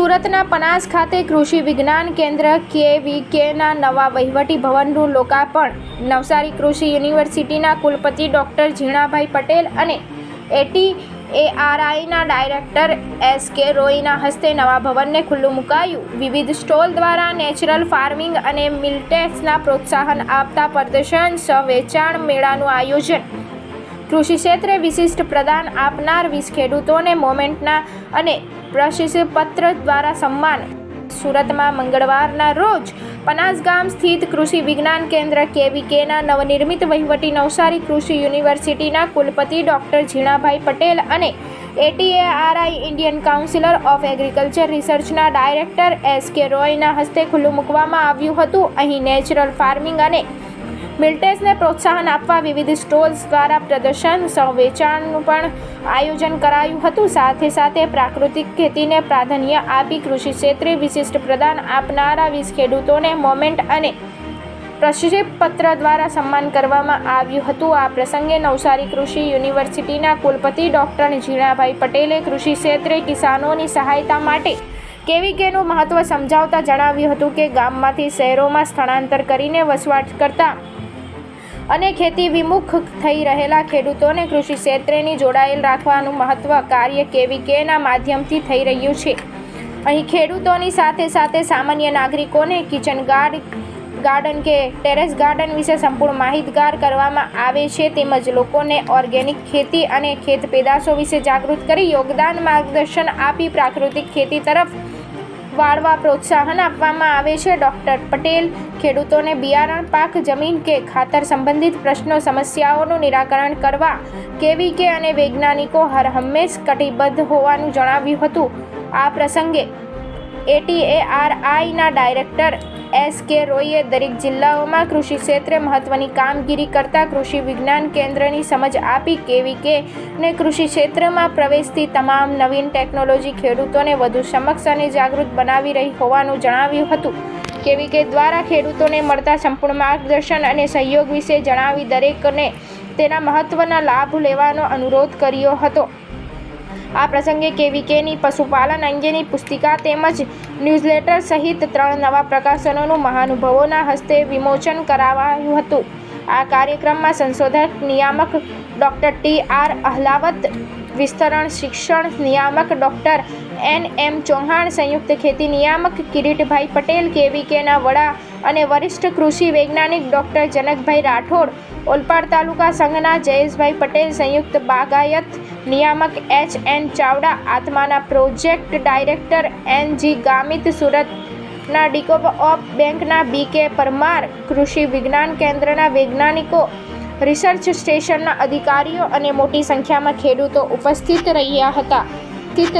સુરતના પનાસ ખાતે કૃષિ વિજ્ઞાન કેન્દ્ર કેવીકેના નવા વહીવટી ભવનનું લોકાર્પણ. નવસારી કૃષિ યુનિવર્સિટીના કુલપતિ ડૉક્ટર ઝીણાભાઈ પટેલ અને એટી એઆરઆઈના ડાયરેક્ટર એસ કે રોયના હસ્તે નવા ભવનને ખુલ્લું મુકાયું. વિવિધ સ્ટોલ દ્વારા નેચરલ ફાર્મિંગ અને મિલટેક્સના પ્રોત્સાહન આપતા પ્રદર્શન સહ વેચાણ મેળાનું આયોજન. કૃષિ ક્ષેત્રે વિશિષ્ટ પ્રદાન આપનાર વીસ ખેડૂતોને મોમેન્ટના અને પ્રશસ્તિ પત્ર દ્વારા સન્માન. સુરતમાં મંગળવારના રોજ પનાસ ગામ સ્થિત કૃષિ વિજ્ઞાન કેન્દ્ર કેવીકેના નવનિર્મિત વહીવટી નવસારી કૃષિ યુનિવર્સિટીના કુલપતિ ડૉક્ટર ઝીણાભાઈ પટેલ અને ATARI Indian councillor of agriculture રિસર્ચના director S K રોયના હસ્તે ખુલ્લું મૂકવામાં આવ્યું હતું. અહીં નેચરલ ફાર્મિંગ અને મિલ્ટેસને પ્રોત્સાહન આપવા વિવિધ સ્ટોલ્સ દ્વારા પ્રદર્શન વેચાણનું પણ આયોજન કરાયું હતું. સાથે સાથે પ્રાકૃતિક ખેતીને પ્રાધાન્ય આપી કૃષિ ક્ષેત્રે વિશિષ્ટ પ્રદાન આપનારા વીસ ખેડૂતોને મોમેન્ટ અને પ્રશસ્તિ પત્ર દ્વારા સન્માન કરવામાં આવ્યું હતું. આ પ્રસંગે નવસારી કૃષિ યુનિવર્સિટીના કુલપતિ ડૉક્ટર ઝીણાભાઈ પટેલે કૃષિ ક્ષેત્રે કિસાનોની સહાયતા માટે કેવીકેનું મહત્ત્વ સમજાવતા જણાવ્યું હતું કે ગામમાંથી શહેરોમાં સ્થળાંતર કરીને વસવાટ કરતા અને ખેતી વિમુખ થઈ રહેલા ખેડૂતોને કૃષિ ક્ષેત્રેની જોડાયેલ રાખવાનું મહત્વ કાર્ય કેવીકેના માધ્યમથી થઈ રહ્યું છે. અહીં ખેડૂતોની સાથે સાથે સામાન્ય નાગરિકોને કિચન ગાર્ડ, ગાર્ડન કે ટેરેસ ગાર્ડન વિશે સંપૂર્ણ માહિતગાર કરવામાં આવે છે તેમજ લોકોને ઓર્ગેનિક ખેતી અને ખેત પેદાશો વિશે જાગૃત કરી યોગદાન માર્ગદર્શન આપી પ્રાકૃતિક ખેતી તરફ વાળવા પ્રોત્સાહન આપવામાં આવે છે. ડૉક્ટર પટેલ, ખેડૂતોને બિયારણ, પાક, જમીન કે ખાતર સંબંધિત પ્રશ્નો, સમસ્યાઓનું નિરાકરણ કરવા કેવી કે અને વૈજ્ઞાનિકો હર હંમેશ કટિબદ્ધ હોવાનું જણાવ્યું હતું. આ પ્રસંગે એટીએઆરઆઈના ડાયરેક્ટર એસ કે રોયે દરેક જિલ્લાઓમાં કૃષિ ક્ષેત્રે મહત્ત્વની કામગીરી કરતા કૃષિ વિજ્ઞાન કેન્દ્રની સમજ આપી કેવીકે ને કૃષિ ક્ષેત્રમાં પ્રવેશતી તમામ નવીન ટેકનોલોજી ખેડૂતોને વધુ સમક્ષ અને જાગૃત બનાવી રહી હોવાનું જણાવ્યું હતું. કેવી કે દ્વારા ખેડૂતોને મળતા સંપૂર્ણ માર્ગદર્શન અને સહયોગ વિશે જણાવી દરેકને તેના મહત્ત્વના લાભ લેવાનો અનુરોધ કર્યો હતો. આ પ્રસંગે કેવીકેની પશુપાલન અંગેની પુસ્તિકા તેમજ ન્યૂઝલેટર સહિત ત્રણ નવા પ્રકાશનોનું મહાનુભાવોના હસ્તે વિમોચન કરાવાયું હતું. આ કાર્યક્રમમાં સંશોધક નિયામક ડૉક્ટર ટી આર અહલાવત વિસ્તરણ શિક્ષણ નિયામક ડૉક્ટર એન એમ ચૌહાણ સંયુક્ત ખેતી નિયામક કિરીટભાઈ પટેલ, કેવીકેના વડા અને વરિષ્ઠ કૃષિ વૈજ્ઞાનિક ડૉક્ટર જનકભાઈ રાઠોડ, ઓલપાડ તાલુકા સંઘના જયેશભાઈ પટેલ, સંયુક્ત બાગાયત નિયામક એચ એન ચાવડા, આત્માના project director N G Gamit, સુરતના ડીકોપ ઓફ બેંકના બી કે પરમાર, કૃષિ વિજ્ઞાન કેન્દ્રના વૈજ્ઞાનિકો રિસર્ચ સ્ટેશનના અધિકારીઓ અને મોટી સંખ્યામાં ખેડૂતો ઉપસ્થિત રહ્યા હતા. સ્થિત